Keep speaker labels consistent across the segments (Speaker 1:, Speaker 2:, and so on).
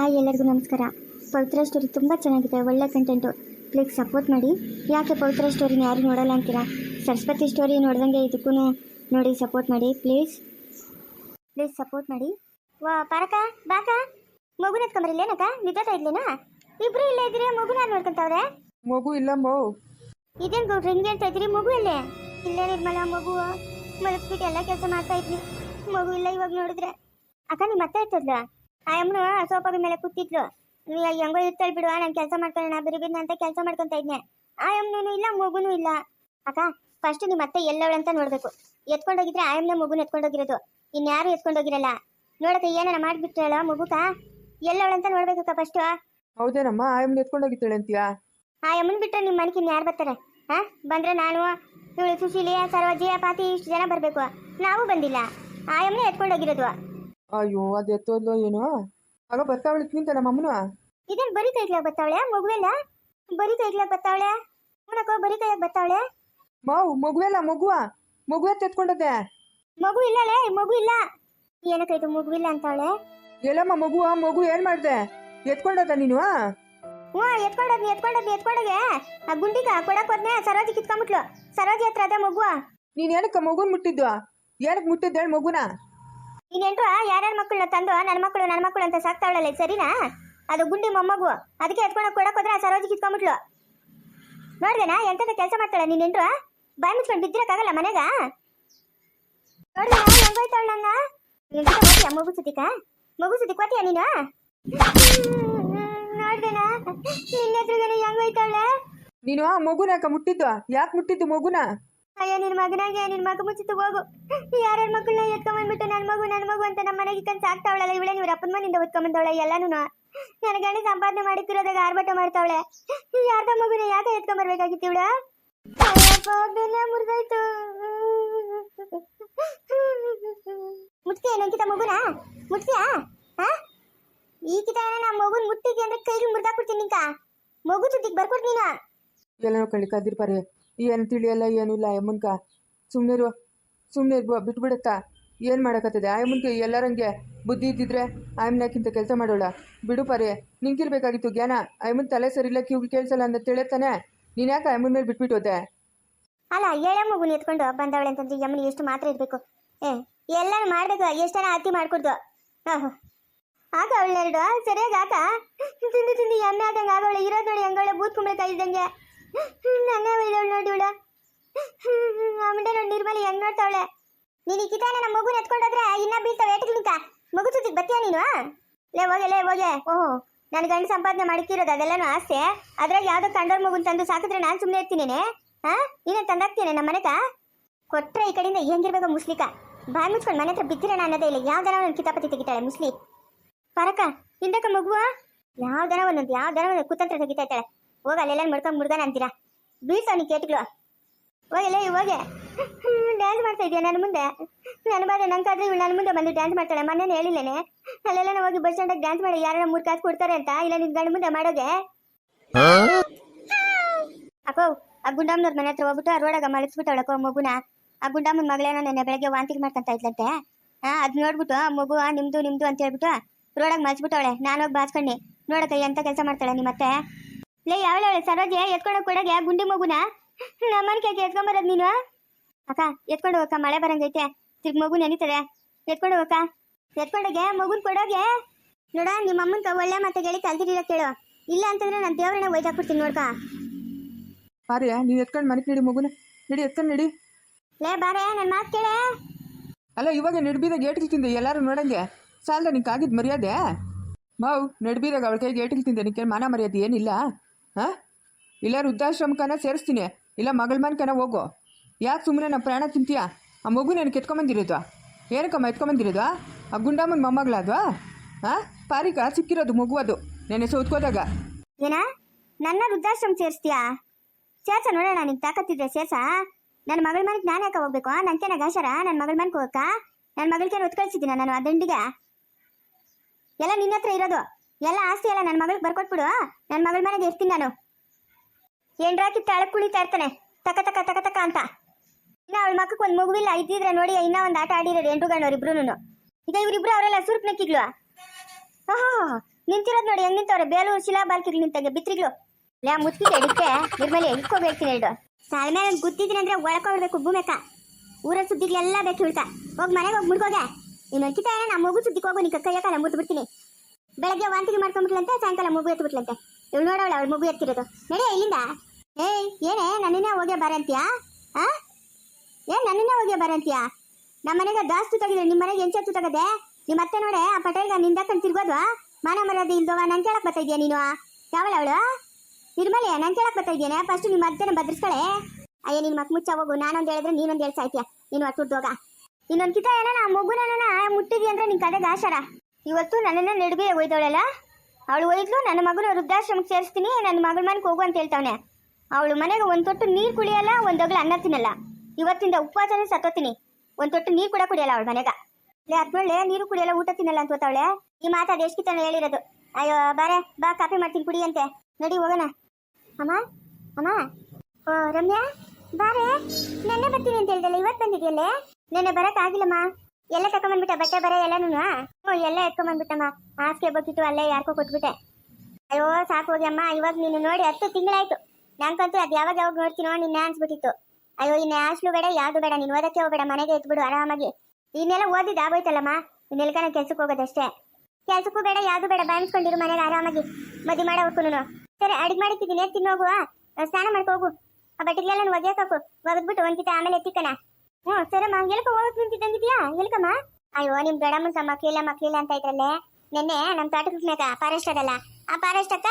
Speaker 1: Hi ಎಲ್ಲರಿಗೂ ನಮಸ್ಕಾರ. ಪವಿತ್ರ story ತುಂಬ ಚೆನ್ನಾಗಿದೆ ಒಳ್ಳೆ ಕಂಟೆಂಟು ಪ್ಲೀಸ್ ಸಪೋರ್ಟ್ ಮಾಡಿ. ಯಾಕೆ ಪವಿತ್ರ ಸ್ಟೋರಿನ ಯಾರು ನೋಡಲ್ಲ ಅಂತೀರಾ? ಸರಸ್ವತಿ ಸ್ಟೋರಿ ನೋಡ್ದಂಗೆ ಇದಕ್ಕೂ ನೋಡಿ ಸಪೋರ್ಟ್ ಮಾಡಿ ಪ್ಲೀಸ್ ಪ್ಲೀಸ್ ಸಪೋರ್ಟ್ ಮಾಡಿ. ವಾ ಪಾರಕ ಬಾಕ. ಮಗುನ ಎತ್ಕೊಂಬರಿಲ್ಲೇನಕ್ಕ ನಿದ್ದತಾ ಇದ್ಲೇನಾ? ಇಬ್ರು ಇಲ್ಲೇ ಇದ್ದೀರಿ? ಮಗುನ ನೋಡ್ಕೊಂತವ್ರೆ?
Speaker 2: ಮಗು ಇಲ್ಲಮ್ಮೋ
Speaker 1: ಇದೇನು ಗೌಡ್ರಿ ಹಿಂಗೆ ಹೇಳ್ತಾ ಇದ್ದೀರಿ? ಮಗು ಇಲ್ಲೇ? ಇಲ್ಲೇ ನಿರ್ಮಲ ಮಗು. ಮಲಗಿಸ್ಬಿಟ್ಟು ಎಲ್ಲ ಕೆಲಸ ಮಾಡ್ತಾ ಇದ್ವಿ. ಮಗು ಇಲ್ಲ ಇವಾಗ ನೋಡಿದ್ರೆ. ಅಕ್ಕ ನಿಮ್ಮ ಮತ್ತೆ ಇರ್ತದ್ಲ ಆ ಅಮ್ಮನು ಸೋಫಾದ ಮೇಲೆ ಕೂತಿದ್ಲು. ಹೆಂಗೋ ಇರ್ತಾಳೆ ಬಿಡುವ ನಾನು ಕೆಲಸ ಮಾಡ್ಕೊಳ್ಳೋಣ ಬಿರಿ ಬಿರಿ ಅಂತ ಕೆಲಸ ಮಾಡ್ಕೊಂತ ಇದ್ನೆ. ಆ ಅಮ್ಮನೂ ಇಲ್ಲ ಮಗುನೂ ಇಲ್ಲ. ಅಕ್ಕ ಫಸ್ಟ್ ನಿಮ್ಮ ಮತ್ತೆ ಎಲ್ಲವಳಂತ ಅಂತ ನೋಡ್ಬೇಕು. ಎತ್ಕೊಂಡೋಗಿದ್ರೆ ಆ ಅಮ್ಮನ ಮಗುನ ಎತ್ಕೊಂಡೋಗಿರೋದು. ಇನ್ಯಾರು ಎತ್ಕೊಂಡೋಗಿರಲ್ಲ. ನೋಡಕ್ಕ ಏನಾರ ಮಾಡಿಬಿಟ್ರಲ್ಲ ಮಗುಕ? ಎಲ್ಲವಳಂತ ಅಂತ ನೋಡ್ಬೇಕಕ್ಕ ಫಸ್ಟು
Speaker 2: ಹೌದೇನಮ್ಮ ಆಯಮ್ಮನ ಎತ್ಕೊಂಡೋಗಿತ್ತಾಳೆ ಅಂತೀಯಾ?
Speaker 1: ಆ ಅಮ್ಮನ ಬಿಟ್ಟರೆ ನಿಮ್ಮ ಮನೆಗೆ ಯಾರು ಬರ್ತಾರೆ? ಹಾ ಬಂದ್ರೆ ನಾನು ಇವಳು ಸುಶೀಲಿ ಸರೋಜಿ ಪಾತಿ ಇಷ್ಟು ಜನ ಬರಬೇಕು. ನಾವು ಬಂದಿಲ್ಲ. ಆ ಅಮ್ಮನೇ ಎತ್ಕೊಂಡೋಗಿರೋದು.
Speaker 2: ಅಯ್ಯೋ ಅದು ಎತ್ತೋದ್ಲೋ ಏನೋ? ಆಗ ಬರ್ತಾವಳಿ ನಿಂತ ನಮ್ಮ ಅಮ್ಮನ?
Speaker 1: ಇದೇನು ಬರೀ ಕೈಗ್ಲಾಗ ಬರ್ತಾವಳೆ ಮಗುವೆಲ್ಲ? ಬರಿತಾ ಕೈಗ್ಲಾಗ ಬತ್ತಾವಳೆ ನೋಡಕ್ಕೋ ಬರಿತಾ ಕೈಯಾಗ ಬರ್ತಾವಳೆ?
Speaker 2: ಮಾವು ಮಗುವೆಲ್ಲ ಮಗುವ? ಮಗು ಎತ್ತ ಎತ್ಕೊಂಡದೆ
Speaker 1: ಮಗು ಇಲ್ಲಲೇ ಮಗು ಇಲ್ಲ. ಏನಕ್ಕೆ ಇದು ಮಗು ಇಲ್ಲ ಅಂತಾವಳೆ?
Speaker 2: ಎಲ್ಲಮ್ಮ ಮಗುವ ಮಗು ಏನ್ ಮಾಡ್ದೆ? ಎತ್ಕೊಂಡದ ನೀನು
Speaker 1: ಹ್ಞೂ ಎತ್ಕೊಂಡದ್ ಎತ್ಕೊಂಡದ್ ಎತ್ಕೊಂಡಗೆ. ಆ ಗುಂಡಿಗ ಕೊಡಕ್ ಹೋದ್ನೆ ಸರೋಜಿ ಕಿತ್ಕೊಂಡ್ಬಿಟ್ಲು ಸರೋಜಿ ಹತ್ರ ಅದೇ ಮಗುವ.
Speaker 2: ನೀನ್ ಏನಕ್ಕ ಮಗುನ್ ಮುಟ್ಟಿದ್ದು? ಏನಕ್ಕೆ ಮುಟ್ಟಿದ್ದು ಹೇಳಿ ಮಗುನ?
Speaker 1: ಇನ್ನೆಂಟು ಯಾರ್ಯಾರ ಮಕ್ಕಳನ್ನ ತಂದು? ನನ್ನ ಮಕ್ಕಳು ನನ್ನ ಮಕ್ಕಳು ಅಂತ ಸಾಕ್ತಾವಳಲ್ಲ ಸರಿನಾ? ಅದು ಗುಂಡಿ ಮೊಮ್ಮಗು. ಅದಕ್ಕೆ ಎತ್ಕೊಂಡು ಕೊಡಕ್ ಹೋದ್ರೆ ಆ ಸರೋಜಿ ಕಿತ್ಕೊಂಡ್ಬಿಟ್ಲು. ನೋಡ್ದೇನಾ? ಎಂತದ ಕೆಲಸ ಮಾಡ್ತಾಳೆ ನೀನೆಂಟು ಬಾಯಿ ಮುಚ್ಕೊಂಡು ಬಿದ್ದಿರಕ್ಕಾಗಲ್ಲ ಮನೆಗ? ನೋಡ್ದೇನಾ? ಹೆಂಗೋಯ್ತಾಳ ನಂಗ? ಹೋಗ್ತೀಯ ಮಗು ಸುತ್ತಿಕ ಮಗು ಸುತ್ತಿಕ್ ಹೋಗ್ತೀಯ ನೀನು? ನೋಡ್ದೇನಾ? ನಿನ್ನೆದ್ರುಗೇನೆ ಹೆಂಗೋಯ್ತಾಳೆ?
Speaker 2: ನೀನು ಆ ಮಗುನ ಯಾಕ ಮುಟ್ಟಿದ್ದು? ಯಾಕೆ ಮುಟ್ಟಿದ್ದು ಮಗುನ?
Speaker 1: ಅಯ್ಯೋ ನಿನ್ನ ಮಗನಾಗೆ ನಿನ್ನ ಮಗ ಮುಚ್ಚಿತು ಹೋಗು. ಯಾರ್ಯಾರ ಮಕ್ಕಳನ್ನ ಎತ್ಕೊಂಡ್ಬಂದ್ಬಿಟ್ಟು ನನ್ನ ಮಗು ನನ್ನ ಮಗು ಅಂತ ನಮ್ಮ ಮನೆಗೆ ಕನ್ಸು ಆಗ್ತಾವಳಲ್ಲ ಇವಳೆ ನೀವು ಅಪ್ಪನ ಮನೆಯಿಂದ ಎತ್ಕೊಂಡ್ಬಂದವಳೆ ಎಲ್ಲಾನು? ನನ್ನ ಗಂಡ ಸಂಪಾದನೆ ಮಾಡಿ ತಿರೋದಾಗ ಆರ್ಭಟ ಮಾಡ್ತಾವಳೆ. ಯಾರ್ದ ಮಗುನ ಯಾಕೆ ಎತ್ಕೊಂಡ್ಬರ್ಬೇಕಾಗಿತ್ತು ಇವಳ? ಮುರಿದಾಯ್ತು. ಮುಟ್ತೀಯ ನಂಕಿತ ಮಗುನ? ಮುಟ್ತೀಯಾ? ಹಾ ಈ ಕಿತ ನಮ್ಮ ಮಗುನ್ ಮುಟ್ಟಿದ್ಯ ಅಂದ್ರೆ ಕೈಗೆ ಮುರಿದಾಕ್ಬಿಡ್ತೀನಿ ನಿಂಕ. ಮಗು ಸುದ್ದಿಗೆ ಬರ್ಕೊಡ್ ನೀನು.
Speaker 2: ಎಲ್ಲನೋ ಕಳ್ಳಿ ಕದಿರ್ ಪರಿ ಏನು ತಿಳಿಯಲ್ಲ ಏನಿಲ್ಲ ಇಲ್ಲ ಅಮ್ಮನ್ಕ ಸುಮ್ಮನೆ ಬಿಟ್ಬಿಡತ್ತಾ. ಏನು ಮಾಡಕತ್ತದೆ? ಆಯಮ್ಮನ್ಗೆ ಎಲ್ಲರಂಗೆ ಬುದ್ಧಿ ಇದ್ದಿದ್ರೆ ಆಯಮ್ಮನಕ್ಕಿಂತ ಕೆಲಸ ಮಾಡೋಳ. ಬಿಡು ಪರಿ, ನಿಂಗಿರ್ಬೇಕಾಗಿತ್ತು ಜ್ಞಾನ. ಆಯಮ್ಮನ ತಲೆ ಸರಿಲ್ಲ ಕಿವಿ ಕೇಳಿಸಲ್ಲ ಅಂತ ತಿಳಿತಾನೆ ನೀನು ಯಾಕೆ ಆಯಮ್ಮನ ಮೇಲೆ ಬಿಟ್ಬಿಟ್ಟು ಹೋದೆ?
Speaker 1: ಅಲ್ಲ ಏಳೆ ಮಗುನ ಎತ್ಕೊಂಡು ಬಂದವಳೆ ಅಂತಂದ್ರೆ ಯಮ್ಮನ ಎಷ್ಟು ಮಾತ್ರ ಇರಬೇಕು. ಏ, ಎಲ್ಲಾನು ಮಾಡ್ಬೇಕು ಎಷ್ಟನ ಅತಿ ಮಾಡ್ಕೊಡ್ದು. ಹಾ ಆಗ ಅವಳೆರಡು ಸರಿಯಾಗಿ ಆತ. ತಿಂದು ತಿಂದು ಎಮ್ಮೆ ಆದಂಗೆ ಆಗವಳೆ ಹಂಗವಳೆ ಬೂತ್ ಕುಂಬಳಕಾಯಿ ಇದ್ದಂಗೆ ನನ್ನೇ ಒಯ್ದವಳು ನೋಡಿ ಇವಳು ಆಮೇಲೆ ನೋಡಿ ನಿರ್ಮಲಿ ಹೆಂಗ್ ನೋಡ್ತಾವಳೆ ನೀನು ಕಿತಾನ ನಮ್ಮ ಮಗುನ ಎತ್ಕೊಂಡೋದ್ರೆ ಇನ್ನ ಬೀಳ್ತಾವೆ ನಿಂತ ಮಗು ಸುತ್ತಿಗೆ ಬತ್ತೀಯ ನೀನು ಲೇ ಹೋಗೆ ಲೇ ಹೋಗೆ ಓಹೋ ನನ್ನ ಗಂಡ ಸಂಪಾದನೆ ಮಾಡ್ತಿರೋದು ಅದೆಲ್ಲನೂ ಆಸೆ ಅದ್ರಾಗ ಯಾವ್ದೋ ಕಂಡೋರ್ ಮಗುನ್ ತಂದು ಸಾಕಿದ್ರೆ ನಾನು ಸುಮ್ಮನೆ ಇರ್ತೀನಿ ಹಾ ನೀನೇ ತಂದಾಗ್ತೀನಿ ನಮ್ಮ ಮನೆಗ ಕೊಟ್ರೆ ಈ ಕಡೆಯಿಂದ ಹೆಂಗಿರ್ಬೇಕು ಮುಸ್ಲಿಕ ಬಾಯಿ ಮುಚ್ಕೊಂಡು ಮನೆ ಹತ್ರ ಬಿದ್ದಿರೋಣ ಅನ್ನೋದೇ ಇಲ್ಲ ಯಾವ್ದನ ಒಂದು ಕಿತಾಪತಿ ತೆಗಿತಾಳೆ ಮುಸ್ಲಿ ಪರಕ ಹಿಂದಕ್ಕ ಮಗುವ ಯಾವ್ದನ ಒಂದೊಂದು ಯಾವ್ದನ ಒಂದು ಕುತಂತ್ರ ತೆಗಿತಾ ಇದ್ದಾಳೆ ಹೋಗ ಅಲ್ಲೆಲ್ಲ ಮಡ್ಕೊಂಡ್ ಮುಡ್ದಾನ ಅಂತೀರಾ? ಬೀಳ್ಸವನಿ ಕೇಟ್ಗಳು. ಹೋಗಲೇ ಹೋಗೆ. ಡ್ಯಾನ್ಸ್ ಮಾಡ್ತಾ ಇದೆಯಾ ನನ್ನ ಮುಂದೆ? ನನ್ನ ಬಾಧೆ ನಂಗಾದ್ರೆ ಇವಳು ನನ್ನ ಮುಂದೆ ಬಂದು ಡ್ಯಾನ್ಸ್ ಮಾಡ್ತಾಳೆ. ಮನೆ ಹೇಳಿಲ್ಲೇನೆ. ಅಲ್ಲೆಲ್ಲ ಹೋಗಿ ಬಸ್ ಸ್ಟ್ಯಾಂಡಾಗ ಡ್ಯಾನ್ಸ್ ಮಾಡಿ ಯಾರ ಮೂರು ಕಾಸು ಕೊಡ್ತಾರೆ ಅಂತ? ಇಲ್ಲ ನಿನ್ ಗಂಡ ಮುಂದೆ ಮಾಡೋಗೆ ಅಕ್ಕೋ ಆ ಗುಂಡಮ್ಮನವ್ರ ಮನೆ ಹತ್ರ ಹೋಗ್ಬಿಟ್ಟು ಆ ರೋಡಾಗ ಮಲಗಿಸ್ಬಿಟ್ಟವಳಕ್ಕೋ ಮಗುನ. ಆ ಗುಂಡಮ್ಮನ ಮಗಳೇನೋ ನೆನ್ನೆ ಬೆಳಗ್ಗೆ ವಾಂತಿ ಮಾಡ್ಕೊಂತ ಇದ್ಲಂತೆ. ಹಾ, ಅದ್ ನೋಡ್ಬಿಟ್ಟು ಆ ಮಗು ನಿಮ್ದು ನಿಮ್ದು ಅಂತ ಹೇಳ್ಬಿಟ್ಟು ರೋಡಾಗ ನಾನು ಹೋಗಿ ಬಾಚ್ಕೊಂಡಿ ನೋಡಕ್ಕ ಎಂತ ಕೆಲಸ ಮಾಡ್ತಾಳೆ ನಿಮ್ಮತ್ತೆ? ಲೇ ಯಾವಳವಳೆ ಸರೋಜೆ ಎತ್ಕೊಂಡು ಕೊಡಗೆ? ಗುಂಡಿ ಮಗುನ? ನಮ್ಮನೆ ಕೇಕೆ ಎತ್ಕೊಂಬರೋದು ನೀನು? ಅಕ್ಕ ಎತ್ಕೊಂಡು ಹೋಗಕ್ಕ ಮಳೆ ಬರಂಗೈತೆ ತಿರ್ಗ ಮಗು ನೆನೀತದೆ. ಎತ್ಕೊಂಡು ಹೋಗಕ್ಕ. ಎತ್ಕೊಂಡೋಗೆ? ಮಗುನ್ ಕೊಡೋಗೆ? ನೋಡ ನಿಮ್ಮ ಅಮ್ಮನ ಒಳ್ಳೆ ಮತ್ತೆ ಹೇಳಿ ಕಲ್ತಿರ ಕೇಳು. ಇಲ್ಲ ಅಂತಂದ್ರೆ ನಾನು ದೇವ್ರನ್ನ ಒಯ್ದಾಕ್ಬಿಡ್ತೀನಿ ನೋಡ್ಕ.
Speaker 2: ಬಾರಿ ನೀವು ಎತ್ಕೊಂಡು ಮನೆಗೆ ನಡಿ ಮಗುನ. ನಡಿ ಎತ್ಕೊಂಡು ನಡಿ.
Speaker 1: ಲೇ ಬಾರೆ ನನ್ನ ಮಾತು ಕೇಳೆ.
Speaker 2: ಅಲ್ಲ ಇವಾಗ ನಡ್ಬೀದಾಗ ಗೇಟ್ ತಿಂದೆ ಎಲ್ಲರೂ ನೋಡಂಗೆ. ಸಾಲದ ನಿಂಗೆ ಆಗಿದ್ದು ಮರ್ಯಾದೆ? ಮಾವು ನಡ್ಬೀದಾಗ ಅವಳ ಕೈಗೆ ಏಟಿಗೆ ತಿಂದೆ ನಿಂಗೆ ಮಾನ ಮರ್ಯಾದೆ ಏನಿಲ್ಲ? ಹಾಂ? ಇಲ್ಲ ವೃದ್ಧಾಶ್ರಮಕ್ಕನ ಸೇರಿಸ್ತೀನಿ. ಇಲ್ಲ ಮಗಳ ಮನ್ಕನ ಹೋಗು. ಯಾಕೆ ಸುಮ್ಮನೆ ಪ್ರಾಣ ತಿಂತೀಯಾ? ಆ ಮಗು ನನಗೆ ಎತ್ಕೊಂಬಂದಿರೋದು ಏನಕ್ಕಮ್ಮ ಎತ್ಕೊಂಬಂದಿರೋದು? ಆ ಗುಂಡಮ್ಮನ ಮೊಮ್ಮಗಳಾದ್ವಾ? ಹಾಂ? ಪಾರಿಕ ಸಿಕ್ಕಿರೋದು ಮಗು ಅದು ನೆನೆ ಸೋತ್ಕೋದಾಗ
Speaker 1: ಏನ? ನನ್ನ ವೃದ್ಧಾಶ್ರಮ ಸೇರಿಸ್ತೀಯಾ? ಸೇರ್ಸ ನೋಡೋಣ ನಿಂಗೆ ತಾಕತ್ತಿದ್ರೆ ಸೇರ್ಸ. ನನ್ನ ಮಗಳ ಮನೆಗೆ ನಾನು ಯಾಕೆ ಹೋಗ್ಬೇಕು? ನಂಗೆ ಗಾಶರ? ನನ್ನ ಮಗಳ ಮನೆಗೆ ಹೋಗಕ್ಕ? ನನ್ನ ಮಗಳಿಗೆ ಒತ್ತು ಕಳ್ಸಿದ್ದೀನ ನಾನು ಆ ದಂಡಿಗೆ? ಎಲ್ಲ ನಿನ್ನ ಹತ್ರ ಇರೋದು. ಎಲ್ಲ ಆಸ್ತಿ ಎಲ್ಲ ನನ್ನ ಮಗಳಿಗೆ ಬರ್ಕೊಟ್ಬಿಡು ನನ್ನ ಮಗಳ ಮನೆಗೆ ಇರ್ತೀನಿ ನಾನು? ಎಂಡ್ರಾಕಿ ತಳಕ್ ಕುಳಿತಾ ಇರ್ತಾನೆ, ತಕ ತಕ ತಕ ತಕ ಅಂತ. ಇನ್ನ ಅವಳ ಮಕ್ಕಕ್ಕೆ ಒಂದು ಮಗುವಿಲ್ಲ, ಇದ್ದಿದ್ರೆ ನೋಡಿ, ಇನ್ನ ಒಂದು ಆಟ ಎಂಟು ಗಣ್ಣವ್ರು ಇಬ್ರು ಈಗ ಇವರಿಬ್ರು ಅವರೆಲ್ಲ ಸುರುಪ್ ನಕ್ಕಿಗ್ಲು ಓಹೋ, ನಿಂತಿರೋದು ನೋಡಿ, ಹೆಂಗ್ ನಿಂತವ್ರೆ? ಬೇಲೂರು ಶಿಲಾ ಬಾಲ್ಕಿಗಳು ನಿಂತಂಗೆ, ಬಿತ್ರಿಗ್ಳು. ಲೇ ಮುತ್ಕಿಗೆ ಎಡಕ್ಕೆ ನಿರ್ಮಲಿ ಇಟ್ಕೋಗಿ ಹೇಳು ಸಾಲ ಮೇಲೆ ಗುದ್ದಿದ್ದೀನಿ ಅಂದ್ರೆ ಒಳ್ಕೊಳ್ಬೇಕು ಭೂಮಿಕ ಊರ ಎಲ್ಲಾ ಬೇಕು ಹೇಳ್ತಾ ಹೋಗಿ ಮನೆಗೆ ಹೋಗಿ ಮುಡ್ಕೋಗೆ ಇನ್ನು ಏನೋ ನಮ್ಮ ಮಗು ಸುದ್ದಿಗೆ ಹೋಗು ನಿಕ್ಕ ಕೈಯ ಕಾಲ ಬಿಡ್ತೀನಿ. ಬೆಳಗ್ಗೆ ವಾಂತಿಗೆ ಮಾಡ್ಕೊಂಡ್ಬಿಟ್ಲಂತೆ ಸಾಯಂಕಾಲ ಮಗು ಎತ್ತು ಇವ್ ನೋಡವಳ, ಅವಳು ಮಗು ಎತ್ತಿರೋದು ನಡೆಯ ಇಲ್ಲಿಂದ. ಏಯ್, ಏನೇ, ನನ್ನಿನ್ನ ಹೋಗೇ ಬರಂತೀಯ ಆ? ಏನ್ ನನ್ನಿನ್ನ ಹೋಗೇ ಬಾರಂತೀಯಾ ನಮ್ಮ ಮನೆಗೆ ದಾಸ್ತು ತಗಿದ್ರೆ ನಿಮ್ಮ ಮನೆಗೆ ಎಂಚೆತ್ತು ತಗದೆ? ನಿಮ್ಮ ಅತ್ತೆ ನೋಡೆ, ಆ ಪಟೇಲ್ಗ ನಿಂದಕ್ಕಂಡು ತಿರ್ಗೋದು ಮಾನ ಮರ್ಯಾದೆ ಇಲ್ದವ? ನನ್ ಕೇಳಕ್ ಬರ್ತಾ ಇದೀಯ ನೀನು? ಯಾವಳ ಅವಳು? ನಿರ್ಮಲಿ, ನನ್ ಕೇಳಕ್ ಬರ್ತಾ ಫಸ್ಟ್ ನಿಮ್ಮ ಅತ್ತೆನ ಬದ್ರಿಸ್ಕಳೆ. ಅಯ್ಯ, ನಿನ್ ಮಕ್ ಮುಚ್ಚ ಹೋಗು, ನಾನೊಂದ್ ಹೇಳಿದ್ರೆ ನೀನೊಂದ್ ಹೇಳ್ ಸಾಯ್ತೀಯ ನೀನು ಅಟ್ಟುದ್ದೋಗ ಇನ್ನೊಂದ್ ಕಿತ ಏನೋ ಮಗುನ ಮುಟ್ಟಿದಿ ಅಂದ್ರೆ ನಿನ್ ಕಡೆಗೆ ಆಶಾರ? ಇವತ್ತು ನನ್ನನ್ನು ನಡುಗೆ ಒಯ್ದವಳಲ್ಲ? ಅವಳು ಒಯ್ದ್ಲು, ನನ್ನ ಮಗನ ವೃದ್ಧಾಶ್ರಮಕ್ಕೆ ಸೇರಿಸ್ತೀನಿ, ನನ್ನ ಮಗಳ ಮನೆಗೆ ಹೋಗು ಅಂತ ಹೇಳ್ತಾವನೆ. ಅವಳು ಮನೆಗೆ ಒಂದು ತೊಟ್ಟು ನೀರು ಕುಡಿಯಲ್ಲ, ಒಂದ್ ಅಗ್ಲ ಅನ್ನ ತಿನ್ನಲ್ಲ. ಇವತ್ತಿಂದ ಉಪವಾಸನೇ ಸತ್ತೋತೀನಿ. ಒಂದು ತೊಟ್ಟು ನೀರು ಕೂಡ ಕುಡಿಯಲ್ಲ ಅವಳ ಮನೆಗ. ಲೇ ಅದ್ಮೇಲೆ ನೀರು ಕುಡಿಯಲ್ಲ, ಊಟ ತಿನ್ನಲ್ಲ ಅಂತ ಗೊತ್ತವಳೆ? ಈ ಮಾತು ಅದು ಎಷ್ಟು ಹೇಳಿರೋದು. ಅಯ್ಯೋ, ಬಾರೆ, ಬಾ, ಕಾಫಿ ಮಾಡ್ತೀನಿ, ಕುಡಿ ಅಂತೆ. ನಡಿ, ಹೋಗೋಣ. ಅಮ್ಮ ಅಮ್ಮ. ಓ, ರಮ್ಯಾ, ಬಾರೆ. ನೆನ್ನೆ ಬರ್ತೀನಿ ಅಂತ ಹೇಳ್ದಲ್ಲ ಇವತ್ತು ಬಂದಿದೆಯಲ್ಲೇ? ನೆನ್ನೆ ಬರೋಕ್ಕಾಗಿಲ್ಲಮ್ಮ ಎಲ್ಲ ತಕೊಂಬಂದ್ಬಿಟ್ಟ ಬಟ್ಟೆ ಬರೆ ಎಲ್ಲನೂ ಹ್ಞೂ, ಎಲ್ಲ ಎತ್ಕೊಂಬಂದ್ಬಿಟ್ಟಮ್ಮ ಹಾಸಿಗೆ ಬಕ್ಕಿಟ್ಟು ಅಲ್ಲೇ ಯಾರ್ಕೋ ಕೊಟ್ಬಿಟ್ಟೆ. ಅಯ್ಯೋ, ಸಾಕು ಹೋಗಿ ಅಮ್ಮ. ಇವಾಗ ನೀನು ನೋಡಿ ಹತ್ತು ತಿಂಗಳಾಯ್ತು. ನಂಗಂತೂ ಅದು ಯಾವಾಗ ಯಾವಾಗ ನೋಡ್ತೀನೋ ನಿನ್ನ ಅನ್ಸ್ಬಿಟ್ಟಿತ್ತು. ಅಯ್ಯೋ, ಇನ್ನು ಹಾಸ್ಲು ಬೇಡ ಯಾವುದು ಬೇಡ, ನೀನು ಓದಕ್ಕೆ ಹೋಗ್ಬೇಡ, ಮನೆಗೆ ಎತ್ಬಿಡು ಆರಾಮಾಗಿ. ಇನ್ನೆಲ್ಲ ಓದಿದ್ದು ಆಗೋಯ್ತಲ್ಲಮ್ಮ? ಇನ್ನೆಲ್ಕನ ಕೆಲ್ಸಕ್ಕೆ ಹೋಗೋದಷ್ಟೇ. ಕೆಲ್ಸಕ್ಕೂ ಬೇಡ ಯಾವುದು ಬೇಡ, ಬಾಣಿಸ್ಕೊಂಡಿರು ಮನೆಗೆ ಆರಾಮಾಗಿ. ಮದುವೆ ಮಾಡೋರ್ಕುನು ಸರಿ, ಅಡಿಗೆ ಮಾಡಿಟ್ಟಿದ್ದೀನಿ ತಿನ್ನೋಗುವ ಸ್ನಾನ ಮಾಡ್ಕೋಗು ಆ ಬಟ್ಟೆಗೆಲ್ಲ ಒಗೆಯಕ್ಕೆ ಹಾಕು. ಒಗೆದ್ಬಿಟ್ಟು ಒಂದ್ಕಿತ ಆಮೇಲೆ ಎತ್ತಿಕನ ಹ್ಞೂ ಸರಮ್ಮ ಎಲ್ಕ ಹೋಗಕ್ ನಿಂತಿದ್ದಂಗಿದ್ಯಾ ಎಲ್ಕಮ್ಮ? ಅಯ್ಯೋ, ನಿಮ್ ದೊಡ್ಡಮ್ಮನ ಕೀಳಮ್ಮ ಕೀಳ ಅಂತ ಇದ್ರಲ್ಲೇ. ನಿನ್ನೆ ನಮ್ಮ ತೋಟದ ಮೇಕ ಫಾರೆಸ್ಟ್ ಅದಲ್ಲ. ಆ ಫಾರೆಸ್ಟ್ ಅಕ್ಕ,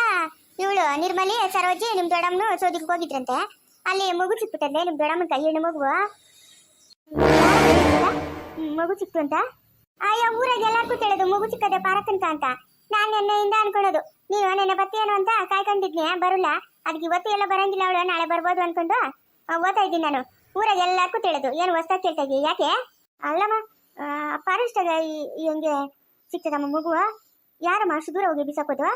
Speaker 1: ಇವಳು ನಿರ್ಮಲಿ, ಸರೋಜಿ, ನಿಮ್ ದೊಡ್ಡಮ್ಮನು ಸೋದಿಗೆ ಹೋಗಿದ್ರಂತೆ. ಅಲ್ಲಿ ಮಗು ಸಿಕ್ಬಿಟ್ಟಂತೆ, ನಿಮ್ ದೊಡ್ಡಮ್ಮನ ಕೈ ಹೆಣ್ಣು ಮಗು ಮಗು ಸಿಕ್ತು ಅಂತ? ಅಯ್ಯೋ, ಊರಾಗ ಎಲ್ಲಾರ್ಗೂ ತಿಳಿದು ಮಗು ಸಿಕ್ಕದೆ ಪಾರಕ್ಕಂತ ಅಂತ. ನಾನು ನಿನ್ನೆಯಿಂದ ಅನ್ಕೊಳ್ಳೋದು ನೀವು ನೆನ್ನೆ ಬತ್ತೇನು ಅಂತ ಕಾಯ್ಕೊಂಡಿದ್ನಿ ಬರಲ್ಲ? ಅದಕ್ಕೆ ಇವತ್ತು ಎಲ್ಲ ಬರಂಗಿಲ್ಲ ಅವಳು, ನಾಳೆ ಬರ್ಬೋದು ಅನ್ಕೊಂಡು? ಓದ್ತಾ ಇದ್ದೀನಿ ನಾನು. ಊರಾಗ ಎಲ್ಲಾರ್ಗೂ ತಿಳಿದು, ಏನು ಹೊಸ್ದಾಗಿ ಕೇಳ್ತಾ ಯಾಕೆ? ಅಲ್ಲಮ್ಮ ಫಾರೆಸ್ಟಾಗ ಹೆಂಗೆ ಸಿಕ್ತದಮ್ಮ ಮಗುವ? ಯಾರಮ್ಮ ಅಷ್ಟು ದೂರ ಹೋಗಿ ಬಿಸಾಕೋದು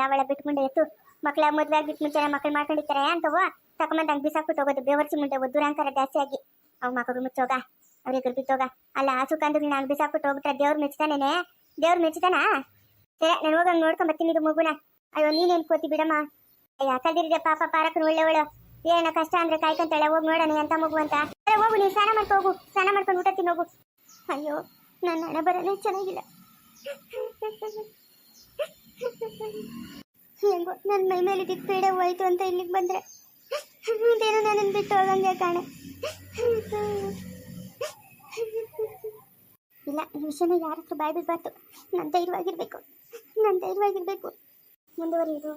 Speaker 1: ಯಾವಳ ಬಿಟ್ಕೊಂಡೆ ಎತ್ತು? ಮಕ್ಳ ಮದ್ವೆ ಆಗಿಟ್ಟು ಮುಂಚೆ ಮಕ್ಳು ಮಾಡ್ಕೊಂಡಿರ್ತಾರೆ ಅಂತವ ತಕೊಂಬಂದ್ ಹಂಗೆ ಬಿಸಾಕ್ಬಿಟ್ಟು ಹೋಗೋದು ಬೇವರ್ಸಿ ಮುಂದೆ ದುರಂಕಾರ ಜಾಸ್ತಿ ಆಗಿ. ಅವ್ ಮಕ್ಕಳು ಮುಚ್ಚೋಗ ಅವ್ರಿಗೆ ಬಿತ್ತೋಗ ಅಲ್ಲ ಸುಖಂದ್ರೆ ನಾನು ಬಿಸಾಕ್ಬಿಟ್ಟು ಹೋಗ್ಬಿಟ್ರೆ ದೇವ್ರು ಮೆಚ್ತಾನೇನೆ ದೇವ್ರು ಮೆಚ್ತಾನ ಸರಿ, ನಾನು ಹೋಗಂಗ್ ನೋಡ್ಕೊಂಡ್ ಬರ್ತೀನಿ ಇದು ಮಗುನ. ಅಯ್ಯೋ, ನೀನೇನ್ ಕೋತಿ ಬಿಡಮ್ಮ? ಅಯ್ಯ ಕಲ್ದಿರಿದೆ ಪಾಪ ಒಳ್ಳೆ ಒಳ್ಳೆವಳು. ಏನ ಕಷ್ಟ ಅಂದ್ರೆ ಕಾಯ್ಕೊಂತಾಳೆ, ಹೋಗಿ ನೋಡೋಣ ಅಂತ ಮಗು ಅಂತ. ಹೋಗು, ನೀನು ಸ್ನಾನ ಮಾಡ್ಕೊ, ಹೋಗು, ಸ್ನಾನ ಮಾಡ್ಕೊಂಡು ಊಟ ತಿನ್ನೋಗು. ಅಯ್ಯೋ ನನ್ನ ಹಣ ಬರಲು ಚೆನ್ನಾಗಿಲ್ಲ. ಹೆಂಗೋ ನನ್ನ ಮೈ ಮೇಲೆ ಇದ್ದಿದ್ದು ಪೀಡೆ ಹೋಯ್ತು ಅಂತ ಇಲ್ಲಿಗೆ ಬಂದ್ರೆ. ಅದೇನೋ ನನ್ನನ್ನು ಬಿಟ್ಟು ಹೋಗಂಗೆ ಕಾಣೆ. ಇಲ್ಲ ವಿಷಯನ ಯಾರ ಹತ್ರ ಬಾಯ್ ಬಿಡ್ಬಾರ್ದು ನನ್ನ ಧೈರ್ಯವಾಗಿರ್ಬೇಕು. ನನ್ನ ಧೈರ್ಯವಾಗಿರ್ಬೇಕು. ಮುಂದುವರಿಯೋದು.